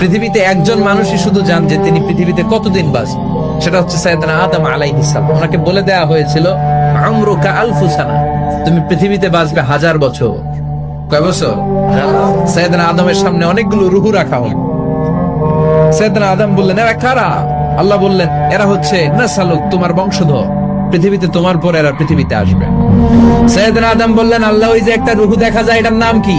পৃথিবীতে একজন মানুষই শুধু জান যে তিনি পৃথিবীতে কতদিন বাঁচবেন সেটা হচ্ছে সাইয়েদনা আদম আলাইহিস সালাম। ওনাকে বলে দেয়া হয়েছিল, আমরুকা আলফু সানা তুমি পৃথিবীতে বাঁচবে হাজার বছর। কয় বছর? সাইয়েদনা আদমের সামনে অনেকগুলো রুহু রাখা হয় সাইয়েদনা আদম বললেন, এরা কারা? আল্লাহ বললেন, এরা হচ্ছে নাসালুক, তোমার বংশধর। পৃথিবীতে তোমার পর এরা পৃথিবীতে আসবে। সৈয়দনা আদম বললেন, আল্লাহ, ওই যে একটা রুহু দেখা যায়, এটার নাম কি?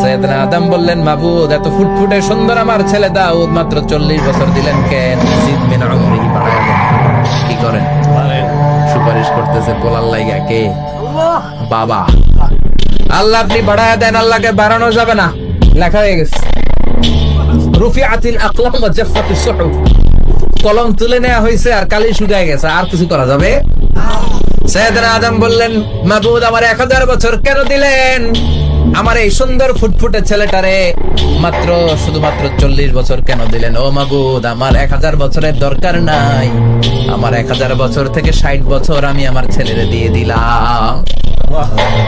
সৈয়দনা আদম বললেন মাবুদ এত ফুটফুটে সুন্দর আমার ছেলে দাউদ মাত্র চল্লিশ বছর দিলেন কেন? জিদ মিন আমরিহি বাড়ায় কি করেন? সুপারিশ করতেছে পোলার লাইগা কে? বাবা। আল্লাহ আপনি বাড়ায় দেন আল্লাহকে বাড়ানো যাবে না। লেখা হয়ে গেছে। রুফিআতিল আকলাম ওয়া জাফফাতিস সুহুফ। কলম তুলে নেওয়া হয়েছে আর কালি শুকায় গেছে আর কিছু করা যাবে? সৈয়দনা আদম বললেন, মাবুদ, আমার এক হাজার বছর কেন দিলেন? আমার এই সুন্দর ফুটফুটে ছেলেটারে মাত্র শুধুমাত্র চল্লিশ বছর কেন দিলেন? ও মাবুদ, আমার এক হাজার বছরের দরকার নাই। আমার এক হাজার বছর থেকে ষাট বছর আমি আমার ছেলেরে দিয়ে দিলাম।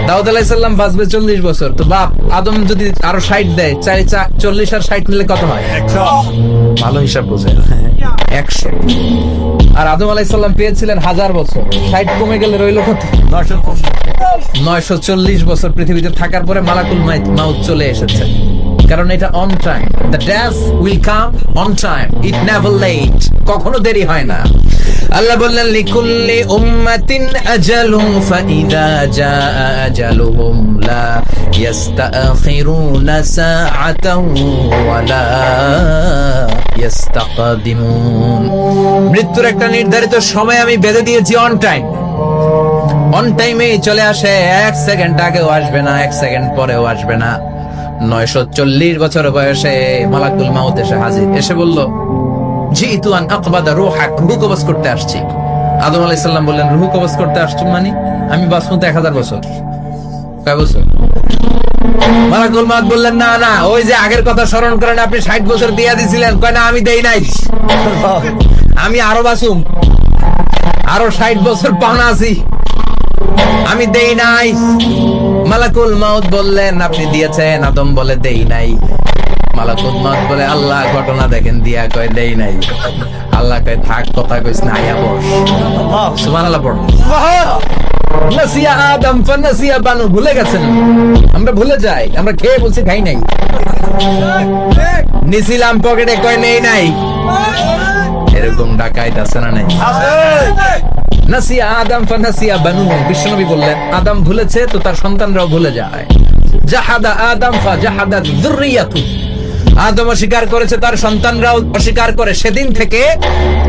দাউদ আলাইসাল্লাম বাঁচবে চল্লিশ বছর। তো বাপ আদম যদি আরও ষাট দেয় চাই চল্লিশ আর ষাট নিলে কত হয়? ভালো হিসাব বোঝে। একশো। আর আদম আলাইসাল্লাম পেয়েছিলেন হাজার বছর। ষাট কমে গেলে রইল কত? নয়শো চল্লিশ। বছর পৃথিবীতে থাকার পরে মালাকুল মাউত চলে এসেছে। কারণ এটা on time the dash will come on time it never late কখনো দেরি হয় না। আল্লাহ বললেন, লিকুল্লি উম্মাতিন আজালুম ফাইদা জাআ আজালুহুম লা ইস্তাখিরুনা সাআতাও ওয়ালা ইস্তাকদিমুন মৃত্যুর একটা নির্ধারিত সময় আমি বেঁধে দিয়েছি অন টাইম অন টাইমে চলে আসে, এক সেকেন্ড আগেও আসবে না, এক সেকেন্ড পরেও আসবে না। নয়শো চল্লিশ বছর বয়সে মালাকুল মাউত এসে হাজির। এসে বলল জি তুয়ান আকবাদা রুহাক রুহু কবজ করতে আসছি। আদম বললেন রুহু কবজ করতে আসছো মানে? আমি বাঁচবো তো এক হাজার বছর। কয় বছর? মালাকুল মাউত বললেন না না ওই যে আগের কথা স্মরণ করেন আপনি ষাট বছর দিয়া দিছিলেন। কয় না আমি দেই নাই। আমি আরও বাঁচুম। আরও ষাট বছর পাওনা আছি। আমি দেই নাই। মালাকুল মাউত বললেন আপনি দিয়েছেন। আদম বলে দেই নাই। মালাকুল মাউত বলে আল্লাহ ঘটনা দেখেন। দিয়া কয় দেই নাই। আল্লাহ কয় থাক কথা কইস না আয়া বস সুবহানাল্লাহ পড়ো। নাসিয়া আদম ফানাসিয়া বানু ভুলে গেছেন। আমরা ভুলে যাই আমরা খেয়ে বলছি খাই নাই। নিছিলাম পকেটে কয় নেই নাই। এরকম ডাকাইত আছে না নাই? নাসিয়া আদম ফানাসিয়া বানু। বিশ্বনবী বললেন আদম ভুলেছে তো তার সন্তানরাও ভুলে যায়। জাহাদা আদম ফা জাহাদা যুররিয়াতু। আদম অস্বীকার করেছে তার সন্তানরাও অস্বীকার করে। সেদিন থেকে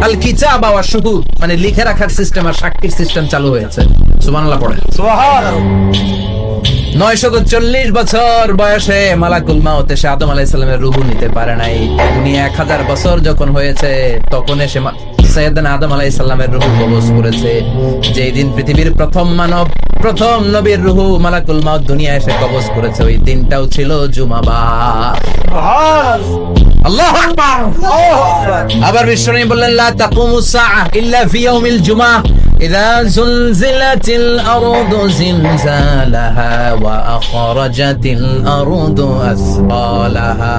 আল কিতাব ওয়া শুহুদ মানে লিখে রাখার সিস্টেম আর সাক্ষীর সিস্টেম চালু হয়েছে। সুবহানাল্লাহ পড়ে নয়শত চল্লিশ বছর বয়সে মালাকুল মাউত এসে আদম আলাইসাল্লামের রুহু নিতে পারে নাই। উনি এক হাজার বছর যখন হয়েছে তখন এসে সৈয়দনা আদম আলাইসাল্লামের রুহু কবজ করেছে যেই দিন পৃথিবীর প্রথম মানব প্রথম নবীর রুহু মালাকুল মাউত দুনিয়া এসে কবজ করেছে ওই দিনটাও ছিল জুমাবার আল্লাহ আবার বিশ্বনী বললেন লা তাকুমু সাআ ইল্লা ফি ইয়াউমিল জুমআ إذا زلزلت الأرض زلزالها وأخرجت الأرض أثقالها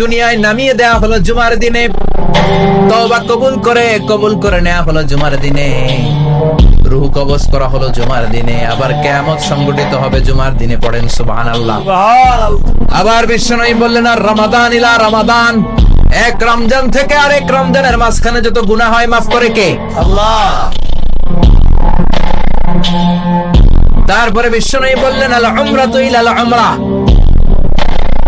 দুনিয়ায় নামিয়ে দেওয়া হলো জুমার দিনে। তওবা কবুল করে কবুল করে নেওয়া হলো জুমার দিনে। রুহ কবজ করা হলো জুমার দিনে। আবার কেয়ামত সংগঠিত হবে জুমার দিনে পড়েন সুবহানাল্লাহ। আবার বিশ্বনবী বললেন আর রমাদান ইলা রমাদান। এক রমজান থেকে আরেক রমজানের মাঝখানে যত গুনাহ হয় মাফ করে কে? আল্লাহ। তারপরে বিশ্বনবী বললেন আল উমরা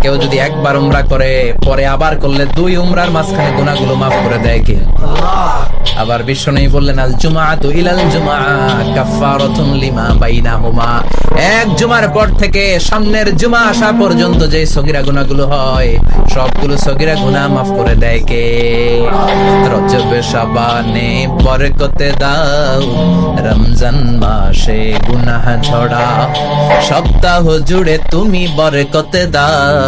কেউ যদি একবার উমরা করে, পরে আবার করলে দুই উমরার মাঝখানে গুনাহগুলো মাফ করে দেয় কে? আবার বিশ্বনবী বললেন, আল জুমাআতু ইলাল জুমআ কাফফারাতুন লিমা বাইনাহুমা। এক জুমার পর থেকে সামনের জুমা আসা পর্যন্ত যে সগিরা গুনাহগুলো হয়, সবগুলো সগিরা গুনাহ মাফ করে দেয় কে? রজব শাবানে বরকতে দাও, রমজান মাসে গুনাহ ছড়াও। সপ্তাহ জুড়ে তুমি বরকতে দাও।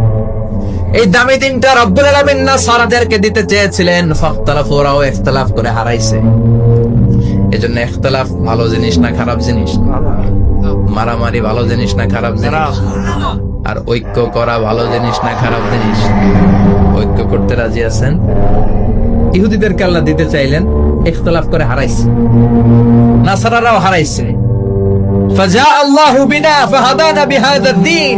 এই দামি দিনটা রব্বুল আলমিন না সারাদেরকে দিতে চেয়েছিলেন, ফখতালাফ ওরাও ইখতলাফ করে হারাইছে। এজন্য ইখতলাফ ভালো জিনিস না খারাপ জিনিস? মারামারি ভালো জিনিস না খারাপ জিনিস? আর ঐক্য করা ভালো জিনিস না খারাপ জিনিস? ঐক্য করতে রাজি আছেন? ইহুদিদের আল্লাহ দিতে চাইলেন, ইখতলাফ করে হারাইছে। নাসারারাও হারাইছে। ফাজা আল্লাহু বিনা ফাহাদানা দ্বীন।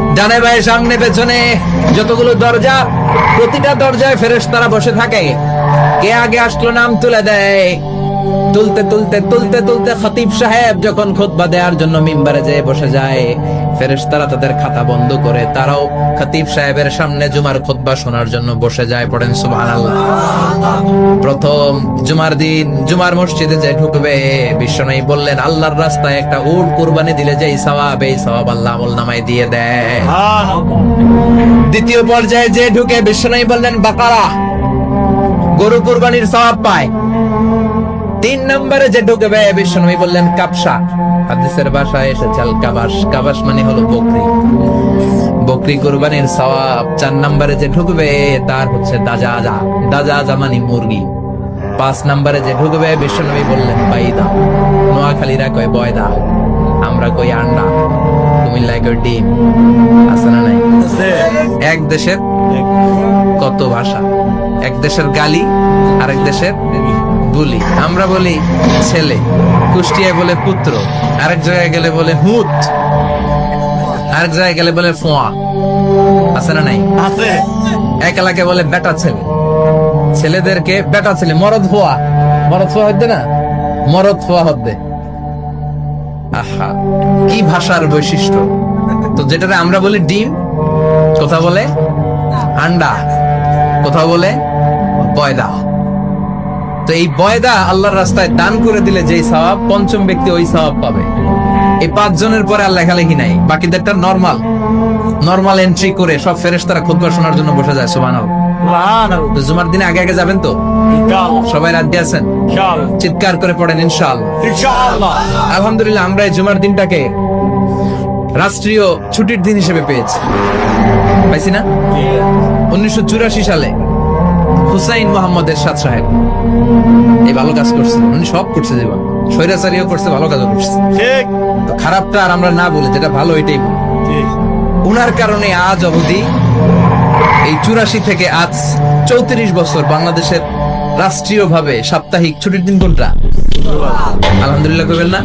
ডানে বায়ে সামনে, পেছনে যতগুলো দরজা, প্রতিটা দরজায় ফেরেশতারা বসে থাকে। কে আগে আসলো নাম তুলে দেয়? তুলতে তুলতে তুলতে তুলতে খতিব সাহেব যখন খুতবা দেওয়ার জন্য মিম্বারে যেয়ে বসে যায়, ফেরেশতারা তাদের খাতা বন্ধ করে তারাও খতিব সাহেবের সামনে জুমার খুতবা শোনার জন্য বসে যায় পড়েন, সুবহানাল্লাহ। প্রথম জুমার দিন, জুমার মসজিদে যে ঢুকবে, বিশ্বনবী বললেন, আল্লাহর রাস্তায় একটা উট কুরবানি দিলে যেই সওয়াব, এই সওয়াব আল্লাহ আমল নামায় দিয়ে দেয়। দ্বিতীয় পর্যায়ে যে ঢুকে, বিশ্বনবী বললেন, বাকারা, গরু কুরবানির সওয়াব পায়। তিন নম্বরে যে ঢুকবে বিশ্বনবী বললেন কাপসা হাদিসের ভাষায় এসেছে, আল কাবাস কাবাস মানে হলো বকরি। বকরি কুরবানির সওয়াব চার নম্বরে যে ঢুকবে তার হচ্ছে দাজাজা। দাজাজা মানে মুরগি। পাঁচ নম্বরে যে ঢুকবে বিশ্বনবী বললেন, বাইদা। নোয়াখালীরা কয়, বয়দা। আমরা কই, আন্ডা। কুমিল্লায় কই ডিম। আছে না নাই? এক দেশের কত ভাষা? এক দেশের গালি, আরেক দেশের বুলি আমরা বলি ছেলে। কুষ্টিয়ায় বলে পুত্র আরেক জায়গায় গেলে বলে হুত আরেক জায়গায় গেলে বলে ফোয়া। আছে না নাই? আছে। এক এলাকায় বলে বেটা ছেলে। ছেলেদেরকে বেটা ছেলে মরদ হওয়া মরদ হওয়া হচ্ছে না? মরদ হওয়া হবে আহা কি ভাষার বৈশিষ্ট্য? তো যেটাতে আমরা বলি ডিম কথা বলে আন্ডা কথা বলে বয়দা তো এই বয়দা আল্লাহর রাস্তায় দান করে দিলে যেই স্বভাব পঞ্চম ব্যক্তি ওই সওয়াব পাবে। এই পাঁচ জনের পরে আর লেখালেখি নাই। বাকিদেরটা নরমাল নরমাল এন্ট্রি করে সব ফেরেশতারা খুতবা শোনার জন্য বসে যায় তো জুমার দিনে আগে আগে যাবেন তো? সবাই রাজ্যে আছেন? চিৎকার করে পড়েন ইনশাআল্লাহ। ইনশাআল্লাহ। আলহামদুলিল্লাহ আমরা এই জুমার দিনটাকে রাষ্ট্রীয় ছুটির দিন হিসেবে পেয়েছি। পাইছি না? উনিশশো চুরাশি সালে হুসাইন মোহাম্মদ এরশাদ সাহেব। এই ভালো কাজ করছে। উনি সব করছে জীবন। স্বৈরাচারীও করছে ভালো কাজও করছে। ঠিক। তো খারাপটা আর আমরা না বলি যেটা ভালো এটাই বলি। উনার কারণে আজ অবধি এই চুরাশি থেকে আজ চৌত্রিশ বছর বাংলাদেশের রাষ্ট্রীয় ভাবে সাপ্তাহিক ছুটির দিন কোনটা? আলহামদুলিল্লাহ করবেন না?